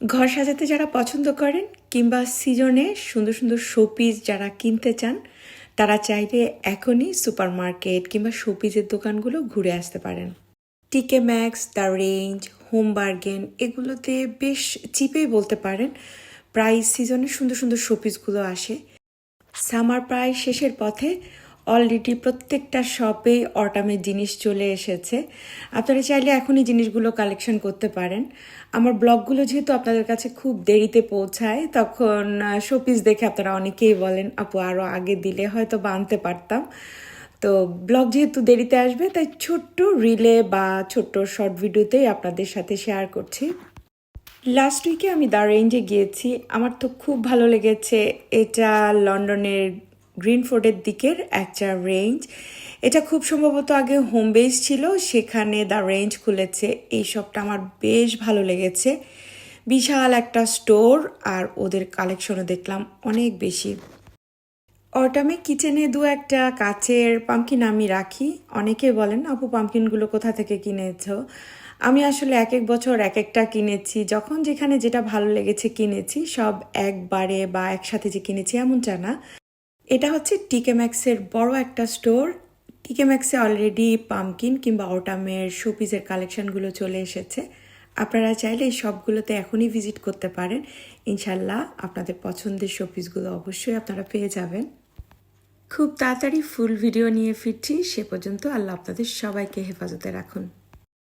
ঘর সাজাতে যারা পছন্দ করেন কিংবা সিজনে সুন্দর সুন্দর শোপিস যারা কিনতে চান, তারা চাইলে এখনই সুপার মার্কেট কিংবা শোপিসের দোকানগুলো ঘুরে আসতে পারেন। TK Maxx the Range Home Bargains এগুলোতে বেশ চিপেই বলতে পারেন। প্রায় সিজনে সুন্দর সুন্দর শোপিসগুলো আসে। সামার প্রায় শেষের পথে অলরেডি প্রত্যেকটা শপেই অটামের জিনিস চলে এসেছে। আপনারা চাইলে এখনই জিনিসগুলো কালেকশন করতে পারেন। আমার ব্লগগুলো যেহেতু আপনাদের কাছে খুব দেরিতে পৌঁছায়, তখন শোপিস দেখে আপনারা অনেকেই বলেন, আপু আরও আগে দিলে হয়তো বা আনতে পারতাম। তো ব্লগ যেহেতু দেরিতে আসবে, তাই ছোট্ট রিলে বা ছোট্ট শর্ট ভিডিওতেই আপনাদের সাথে শেয়ার করছি। লাস্ট উইকে আমি দ্য রেঞ্জে গিয়েছি। আমার তো খুব ভালো লেগেছে। এটা লন্ডনের গ্রিনফোর্ডের দিকের একটা রেঞ্জ এটা খুব সম্ভবত আগে হোম বেস ছিল, সেখানে দ্য রেঞ্জ খুলেছে। এই সবটা আমার বেশ ভালো লেগেছে। বিশাল একটা স্টোর আর ওদের কালেকশনও দেখলাম অনেক বেশি। অটামে কিচেনে দু একটা কাচের পামকিন আমি রাখি। অনেকে বলেন, আপু পামকিনগুলো কোথা থেকে কিনেছো? আমি আসলে এক এক বছর এক একটা কিনেছি। যখন যেখানে যেটা ভালো লেগেছে কিনেছি, সব একবারে বা একসাথে যে কিনেছি এমনটা না। এটা হচ্ছে টিকে ম্যাক্সের বড় একটা স্টোর। টিকে ম্যাক্সে অলরেডি পামকিন কিংবা অটামের শোপিসের কালেকশনগুলো চলে এসেছে। আপনারা চাইলে এই সবগুলোতে এখনই ভিজিট করতে পারেন। ইনশাল্লাহ আপনাদের পছন্দের শোপিসগুলো অবশ্যই আপনারা পেয়ে যাবেন। খুব তাড়াতাড়ি ফুল ভিডিও নিয়ে ফিরছি। সে পর্যন্ত আল্লাহ আপনাদের সবাইকে হেফাজতে রাখুন।